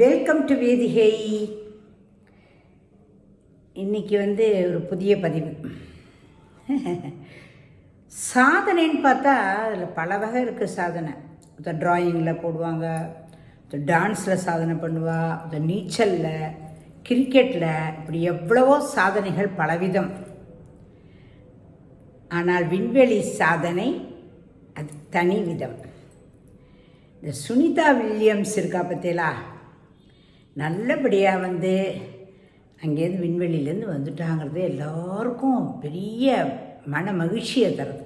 Welcome to வேதிகை இன்னைக்கு வந்து ஒரு புதிய பதிவு. சாதனைன்னு பார்த்தா அதில் பல வகை இருக்குது சாதனை. இந்த ட்ராயிங்கில் போடுவாங்க இந்த டான்ஸில் சாதனை பண்ணுவா இந்த நீச்சலில் கிரிக்கெட்டில் இப்படி எவ்வளவோ சாதனைகள் பலவிதம். ஆனால் விண்வெளி சாதனை அது தனி விதம் இந்த சுனிதா வில்லியம்ஸ் இருக்கா பார்த்தீங்களா நல்லபடியாக வந்து அங்கேருந்து விண்வெளியிலேருந்து வந்துட்டாங்கிறது எல்லாருக்கும் பெரிய மன மகிழ்ச்சியை தருது.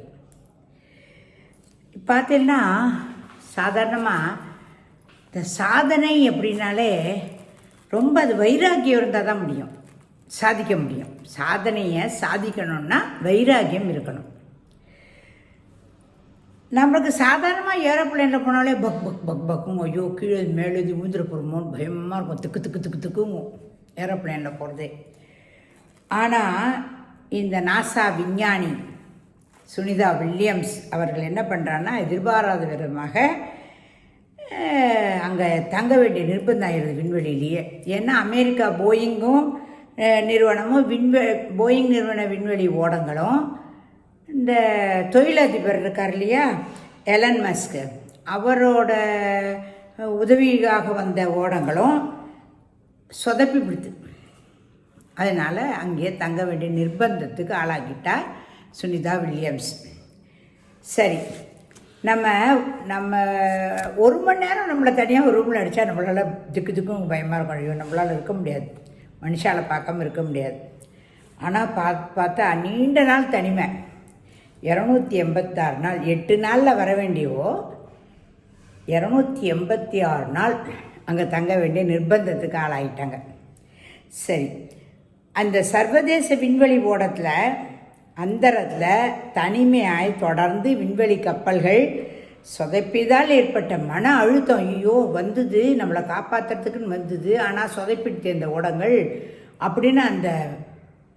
பார்த்தீங்கன்னா சாதாரணமாக இந்த சாதனை அப்படின்னாலே ரொம்ப அது வைராக்கியம் இருந்தால் தான் முடியும். சாதிக்க முடியும். சாதனையை சாதிக்கணும்னா வைராக்கியம் இருக்கணும். நம்மளுக்கு சாதாரணமாக ஏரோப்ளேனில் போனாலே பக் பக் பக் பக்கும். ஐயோ கீழே மேலே இது ஊந்துட போகிறோமோன்னு பயமாக இருக்கும். திக்கு திக்கு திக்கு திக்குங்கும் ஏரோப்ளேனில் போகிறதே ஆனால் இந்த நாசா விஞ்ஞானி சுனிதா வில்லியம்ஸ் அவர்கள் என்ன பண்ணுறான்னா எதிர்பாராத விதமாக அங்கே தங்க வேண்டிய நிர்பந்தம் ஆயிடுது விண்வெளியிலேயே. ஏன்னா அமெரிக்கா போயிங்கும் நிறுவனமும் விண்வெ போயிங் நிறுவன விண்வெளி ஓடங்களும் இந்த தொழிலதிபர் இருக்கார் இல்லையா? Elon Musk. அவரோட உதவியாக வந்த ஓடங்களும் சொதப்பி பிடித்து அதனால் அங்கேயே தங்க வேண்டிய நிர்பந்தத்துக்கு ஆளாக்கிட்டா சுனிதா வில்லியம்ஸ். சரி நம்ம நம்ம ஒரு மணி நேரம் நம்மளை தனியாக ஒரு ரூமில் அடித்தா நம்மளால் திக்கு திக்கும் பயமாக இருக்கும். ஐயோ நம்மளால் இருக்க முடியாது. மனுஷால் பார்க்காம இருக்க முடியாது. ஆனால் பா பார்த்தா நீண்ட நாள் தனிமை. இரநூத்தி எண்பத்தாறு நாள் எட்டு நாளில் வர வேண்டியவோ? இரநூத்தி எண்பத்தி ஆறு நாள் அங்கே தங்க வேண்டிய நிர்பந்தத்துக்கு ஆளாயிட்டாங்க. சரி அந்த சர்வதேச விண்வெளி ஓடத்தில் அந்தரத்தில் தனிமையாய் தொடர்ந்து விண்வெளி கப்பல்கள் சொதைப்பிதால் ஏற்பட்ட மன அழுத்தம் ஐயோ வந்தது நம்மளை காப்பாற்றுறதுக்குன்னு வந்தது ஆனால் சொதப்பிடுச்சு இந்த ஓடங்கள் அப்படின்னு அந்த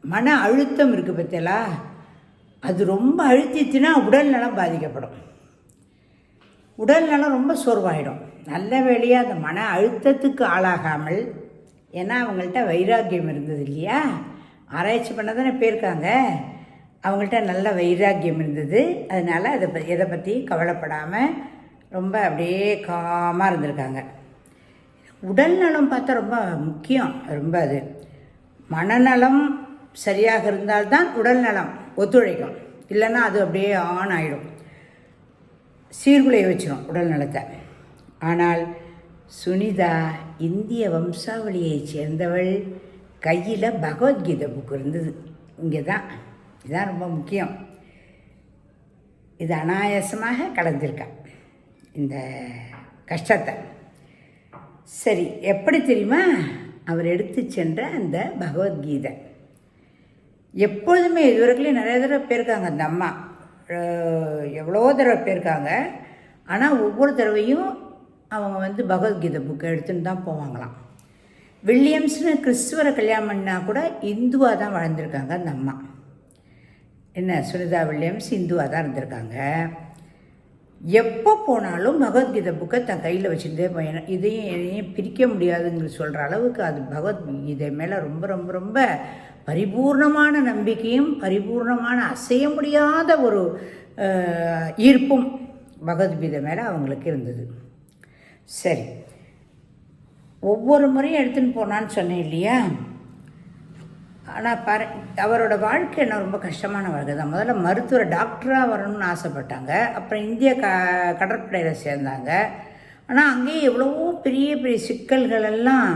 மன அழுத்தம் இருக்குது பத்தியலா? அது ரொம்ப அழுத்திச்சுன்னா உடல் நலம் பாதிக்கப்படும். உடல் நலம் ரொம்ப சோர்வாயிடும். நல்ல வேளையாக அந்த மன அழுத்தத்துக்கு ஆளாகாமல் ஏன்னா அவங்கள்ட்ட வைராக்கியம் இருந்தது இல்லையா? ஆராய்ச்சி பண்ண தானே போயிருக்காங்க. அவங்கள்ட்ட நல்ல வைராக்கியம் இருந்தது. அதனால் அதை ப எதை பற்றி கவலைப்படாமல் ரொம்ப அப்படியே காமாக இருந்திருக்காங்க. உடல் நலம் பார்த்தா ரொம்ப முக்கியம். ரொம்ப அது. மனநலம் சரியாக இருந்தால்தான் உடல் நலம் ஒத்துழைக்கும். இல்லைன்னா அது அப்படியே ஆன் ஆகிடும் சீர்குலைய வச்சிடும் உடல் நலத்தை. ஆனால் சுனிதா இந்திய வம்சாவளியைச் சேர்ந்தவள் கையில் பகவத்கீதை புக் இருந்தது. இங்கே தான் இதுதான் ரொம்ப முக்கியம். இது அனாயாசமாக கடந்திருக்கா இந்த கஷ்டத்தை. சரி எப்படி தெரியுமா? அவர் எடுத்து சென்ற அந்த பகவத்கீதை. எப்பொழுதுமே இதுவரைக்கும் நிறைய தடவை போயிருக்காங்க அந்த அம்மா. எவ்வளோ தடவை போயிருக்காங்க. ஆனால் ஒவ்வொரு தடவையும் அவங்க வந்து பகவத்கீதை புக்கை எடுத்துன்னு தான் போவாங்களாம். வில்லியம்ஸ்னு கிறிஸ்துவரை கல்யாணம் பண்ணால் கூட இந்துவாக தான் வளர்ந்துருக்காங்க அந்த அம்மா. என்ன சுனிதா வில்லியம்ஸ் இந்துவாக தான் இருந்திருக்காங்க. எப்போ போனாலும் பகவத்கீதை புக்கை தன் கையில் வச்சுருந்தே போயணும் இதையும் எதையும் பிரிக்க முடியாதுங்கிற சொல்கிற அளவுக்கு அது பகவத்கீதை மேலே ரொம்ப ரொம்ப ரொம்ப பரிபூர்ணமான நம்பிக்கையும் பரிபூர்ணமான அசைய முடியாத ஒரு ஈர்ப்பும் பகவத்கீதை மேலே அவங்களுக்கு இருந்தது. சரி. ஒவ்வொரு முறையும் எடுத்துன்னு போனான்னு சொன்னேன் இல்லையா? ஆனால் பர அவரோட வாழ்க்கை என்ன ரொம்ப கஷ்டமான வாழ்க்கை தான். முதல்ல மருத்துவ டாக்டராக வரணும்னு ஆசைப்பட்டாங்க. அப்புறம் இந்திய க கடற்படையில் சேர்ந்தாங்க. ஆனால் அங்கேயே எவ்வளவோ பெரிய பெரிய சிக்கல்கள் எல்லாம்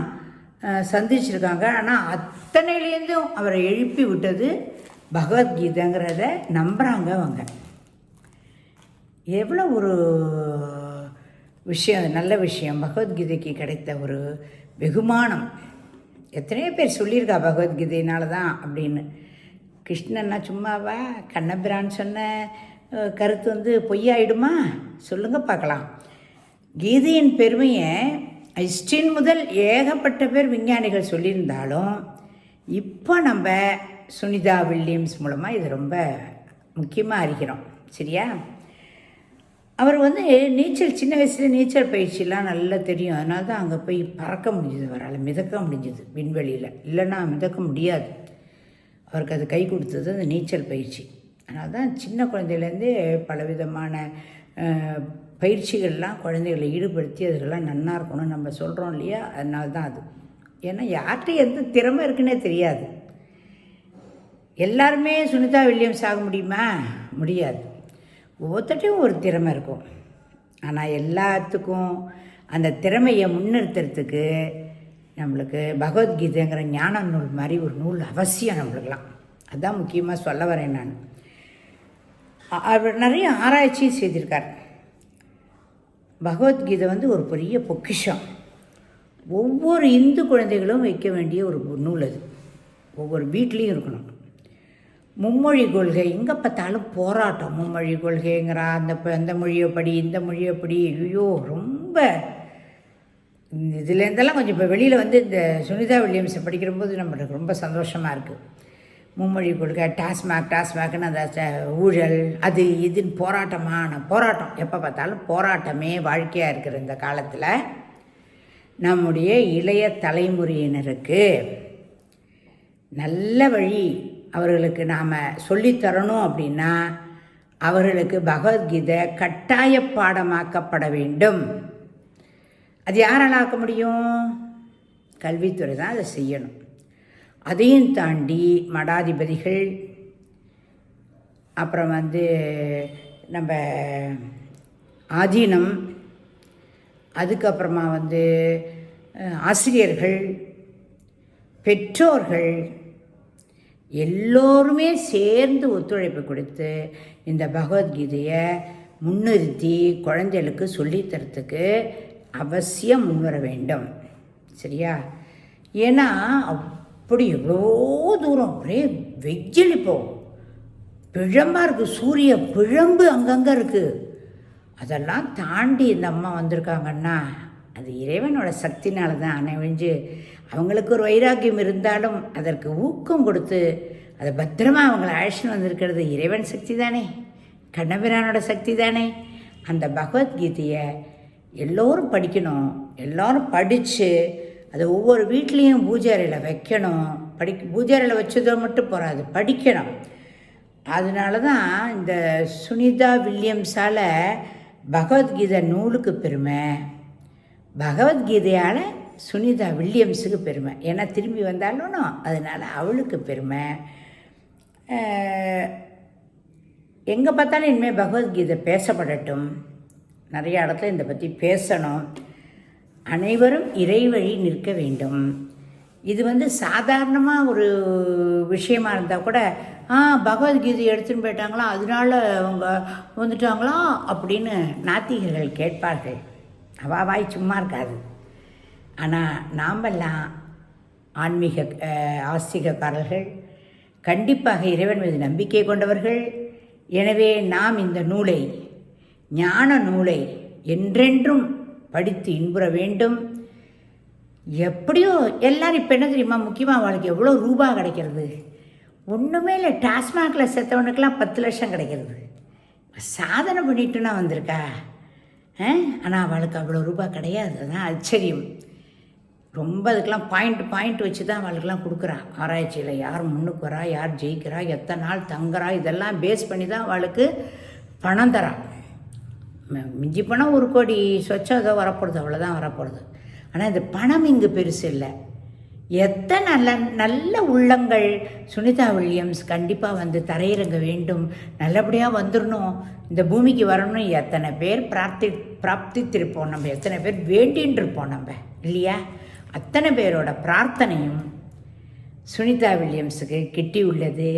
சந்திச்சிருக்காங்க. ஆனால் அத்தனையிலேருந்தும் அவரை எழுப்பி விட்டது பகவத்கீதைங்கிறத நம்புகிறாங்க அவங்க. எவ்வளோ ஒரு விஷயம் நல்ல விஷயம். பகவத்கீதைக்கு கிடைத்த ஒரு வெகுமானம். எத்தனையோ பேர் சொல்லியிருக்கா பகவத்கீதையினால தான் அப்படின்னு. கிருஷ்ணன்னா சும்மாவா? கண்ணபிரான் சொன்ன கருத்து வந்து பொய்யாயிடுமா? சொல்லுங்கள் பார்க்கலாம். கீதையின் பெருமையை ஐஸ்டின் முதல் ஏகப்பட்ட பேர் விஞ்ஞானிகள் சொல்லியிருந்தாலும் இப்போ நம்ம சுனிதா வில்லியம்ஸ் மூலமாக இது ரொம்ப முக்கியமாக அறிகிறோம். சரியா? அவர் வந்து நீச்சல் சின்ன வயசுல நீச்சல் பயிற்சிலாம் நல்லா தெரியும். அதனால தான் அங்கே போய் பறக்க முடிஞ்சுது அவரால் மிதக்க முடிஞ்சுது விண்வெளியில். இல்லைன்னா மிதக்க முடியாது. அவருக்கு அது கை கொடுத்தது அந்த நீச்சல் பயிற்சி. அதனால தான் சின்ன குழந்தையிலேருந்தே பலவிதமான பயிற்சிகள்லாம் குழந்தைகளை ஈடுபடுத்தி அதுக்கெல்லாம் நன்னா இருக்கணும்னு நம்ம சொல்கிறோம் இல்லையா? அதனால தான் அது. ஏன்னா யார்கிட்ட எந்த திறமை இருக்குன்னே தெரியாது. எல்லாருமே சுனிதா வில்லியம்ஸ் ஆக முடியுமா? முடியாது. ஒவ்வொருத்தட்டையும் ஒரு திறமை இருக்கும். ஆனால் எல்லாத்துக்கும் அந்த திறமையை முன்னிறுத்துறதுக்கு நம்மளுக்கு பகவத்கீதைங்கிற ஞான நூல் மாதிரி ஒரு நூல் அவசியம் நம்மளுக்கெல்லாம். அதுதான் முக்கியமாக சொல்ல வரேன் நான். அவர் நிறைய ஆராய்ச்சியும் செய்திருக்கார். பகவத்கீதை வந்து ஒரு பெரிய பொக்கிஷம். ஒவ்வொரு இந்து குழந்தைகளும் வைக்க வேண்டிய ஒரு நூல் அது. ஒவ்வொரு வீட்லேயும் இருக்கணும். மும்மொழி கொள்கை எங்கே பார்த்தாலும் போராட்டம். மும்மொழி கொள்கைங்கிறா அந்த அந்த மொழியை படி இந்த மொழியை படி. ஐயோ ரொம்ப. இந்த இதுலேருந்தெல்லாம் கொஞ்சம் இப்போ வெளியில் வந்து இந்த சுனிதா வில்லியம்ஸை படிக்கிறபோது நம்மளுக்கு ரொம்ப சந்தோஷமாக இருக்குது மும்மொழி கொள்கை டாஸ்மாக் டாஸ்மாக்னு அந்த ஊழல் அது இதுன்னு போராட்டமான போராட்டம். எப்போ பார்த்தாலும் போராட்டமே வாழ்க்கையாக இருக்கிற இந்த காலத்தில் நம்முடைய இளைய தலைமுறையினருக்கு நல்ல வழி அவர்களுக்கு நாம் சொல்லித்தரணும் அப்படின்னா அவர்களுக்கு பகவத்கீதை கட்டாய பாடமாக்கப்பட வேண்டும். அது யாரால் ஆக்க முடியும்? கல்வித்துறை தான் அதை செய்யணும். அதையும் தாண்டி மடாதிபதிகள் அப்புறம் வந்து நம்ம ஆதீனம் அதுக்கப்புறமா வந்து ஆசிரியர்கள் பெற்றோர்கள் எல்லோருமே சேர்ந்து ஒத்துழைப்பு கொடுத்து இந்த பகவத்கீதையை முன்னிறுத்தி குழந்தைகளுக்கு சொல்லித்தரத்துக்கு அவசியம் முன்வர வேண்டும். சரியா? ஏன்னா அப்படி எவ்வளோ தூரம்? ஒரே வெயில் இப்போ. பிழம்பாக இருக்குது சூரிய பிழம்பு அங்கங்கே இருக்குது அதெல்லாம் தாண்டி இந்த அம்மா வந்திருக்காங்கன்னா அது இறைவனோட சக்தினால தான் அணைவிஞ்சு அவங்களுக்கு ஒரு வைராக்கியம் இருந்தாலும் அதற்கு ஊக்கம் கொடுத்து அதை பத்திரமா அவங்கள அழைச்சின்னு வந்திருக்கிறது இறைவன் சக்தி தானே. கண்ணபிரானோட சக்தி தானே. அந்த பகவத்கீதையை எல்லோரும் படிக்கணும். எல்லோரும் படித்து அது ஒவ்வொரு வீட்லேயும் பூஜை அறையில் வைக்கணும். படி பூஜை அறையில் வச்சதோ மட்டும் போகாது படிக்கணும். அதனால தான் இந்த சுனிதா வில்லியம்ஸால் பகவத்கீதை நூலுக்கு பெருமை. பகவத்கீதையால் சுனிதா வில்லியம்ஸுக்கு பெருமை. ஏன்னா திரும்பி வந்தாலும் அதனால் அவளுக்கு பெருமை. எங்கே பார்த்தாலும் இனிமேல் பகவத்கீதை பேசப்படட்டும். நிறைய இடத்துல இதை பற்றி பேசணும். அனைவரும் இறைவழி நிற்க வேண்டும். இது வந்து சாதாரணமாக ஒரு விஷயமா இருந்தால் கூட ஆ பகவத்கீதை எடுத்துன்னு போயிட்டாங்களா அதனால அவங்க வந்துட்டாங்களா? அப்படின்னு நாத்திகர்கள் கேட்பார்கள். அவா வாய் சும்மா இருக்காது. ஆனால் நாமெல்லாம் ஆன்மீக ஆஸ்திகக்காரர்கள் கண்டிப்பாக இறைவன் மீது நம்பிக்கை கொண்டவர்கள். எனவே நாம் இந்த நூலை ஞான நூலை என்றென்றும் படித்து இன்புற வேண்டும். எப்படியோ எல்லாரும் இப்போ என்ன தெரியுமா? முக்கியமாக அவளுக்கு எவ்வளோ ரூபா கிடைக்கிறது? ஒன்றுமே இல்லை. டாஸ்மாகில் செத்தவனுக்கெல்லாம் பத்து லட்சம் கிடைக்கிறது. சாதனை பண்ணிட்டுனா வந்திருக்கா? ஆனால் அவளுக்கு அவ்வளோ ரூபா கிடையாது. அதுதான் ஆச்சரியம். ரொம்ப அதுக்கெல்லாம் பாயிண்ட் பாயிண்ட் வச்சு தான் அவளுக்கெல்லாம் கொடுக்குறான் ஆராய்ச்சியில் யார் முன்னுக்கு வரா? யார் ஜெயிக்கிறா? எத்தனை நாள் தங்குறா? இதெல்லாம் பேஸ் பண்ணி தான் அவளுக்கு பணம் தரான் மிஞ்சி பணம் ஒரு கோடி சொச்சம் ஏதோ வரப்போகுது அவ்வளோதான் வரப்போகிறது ஆனால் இந்த பணம் இங்கு பெருசு இல்லை. எத்தனை நல்ல நல்ல உள்ளங்கள் சுனிதா வில்லியம்ஸ் கண்டிப்பாக வந்து தரையிறங்க வேண்டும் நல்லபடியாக வந்துடணும் இந்த பூமிக்கு வரணும் எத்தனை பேர் பிரார்த்தி பிராப்தித்திருப்போம் நம்ம எத்தனை பேர் வேண்டின்னு இருப்போம் நம்ம இல்லையா? அத்தனை பேரோட பிரார்த்தனையும் சுனிதா வில்லியம்ஸுக்கு கிட்டி உள்ளது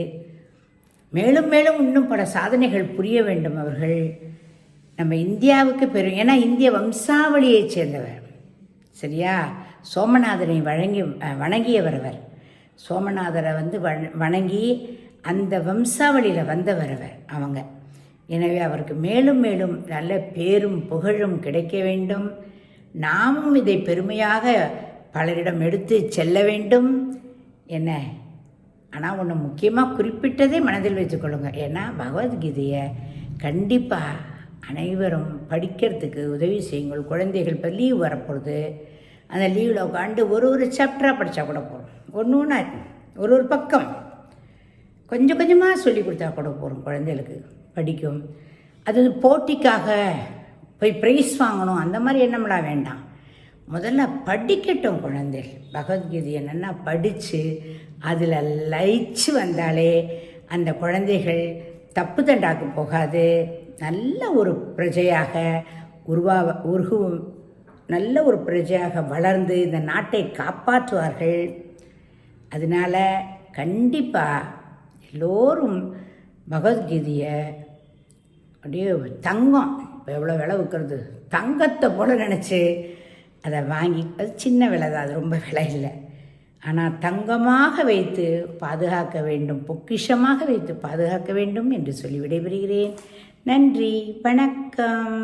மேலும் மேலும் இன்னும் பல சாதனைகள் புரிய வேண்டும் அவர்கள். நம்ம இந்தியாவுக்கு பெரும் ஏன்னா இந்திய வம்சாவளியைச் சேர்ந்தவர். சரியா? சோமநாதரை வழங்கி வணங்கியவர் அவர். சோமநாதரை வந்து வண- வணங்கி அந்த வம்சாவளியில் வந்தவர் அவர் அவங்க. எனவே அவருக்கு மேலும் மேலும் நல்ல பேரும் புகழும் கிடைக்க வேண்டும். நாமும் இதை பெருமையாக பலரிடம் எடுத்து செல்ல வேண்டும். என்ன? ஆனால் ஒன்று முக்கியமாக குறிப்பிட்டதே மனதில் வச்சுக்கொள்ளுங்க ஏன்னா பகவத்கீதையை கண்டிப்பாக அனைவரும் படிக்கிறதுக்கு உதவி செய்யுங்கள். குழந்தைகள் இப்போ லீவ் வரப்போகுது. அந்த லீவில் உட்காந்து ஒரு ஒரு சாப்டராக படித்தா கூட போகிறோம் ஒன்று ஒன்றா ஒரு ஒரு பக்கம். கொஞ்சம் கொஞ்சமாக சொல்லி கொடுத்தா கூட போகிறோம் குழந்தைகளுக்கு. படிக்கும். அது போட்டிக்காக போய் ப்ரைஸ் வாங்கணும். அந்த மாதிரி எண்ணம்லாம் வேண்டாம். முதல்ல படிக்கட்டும் குழந்தைகள். பகவத்கீதை என்னென்னா படித்து அதில் லயிச்சு வந்தாலே அந்த குழந்தைகள் தப்பு தண்டாக்கு போகாது. நல்ல ஒரு பிரஜையாக உருவா உருகு நல்ல ஒரு பிரஜையாக வளர்ந்து இந்த நாட்டை காப்பாற்றுவார்கள். அதனால் கண்டிப்பாக எல்லோரும் பகவத்கீதையை அப்படியே தங்கம் இப்போ எவ்வளோ விலை விற்கிறது தங்கத்தை போல நினச்சி அதை வாங்கி அது சின்ன விலை தான் அது ரொம்ப விலை இல்லை. ஆனால் தங்கமாக வைத்து பாதுகாக்க வேண்டும் பொக்கிஷமாக வைத்து பாதுகாக்க வேண்டும் என்று சொல்லி விடைபெறுகிறேன். நன்றி வணக்கம்.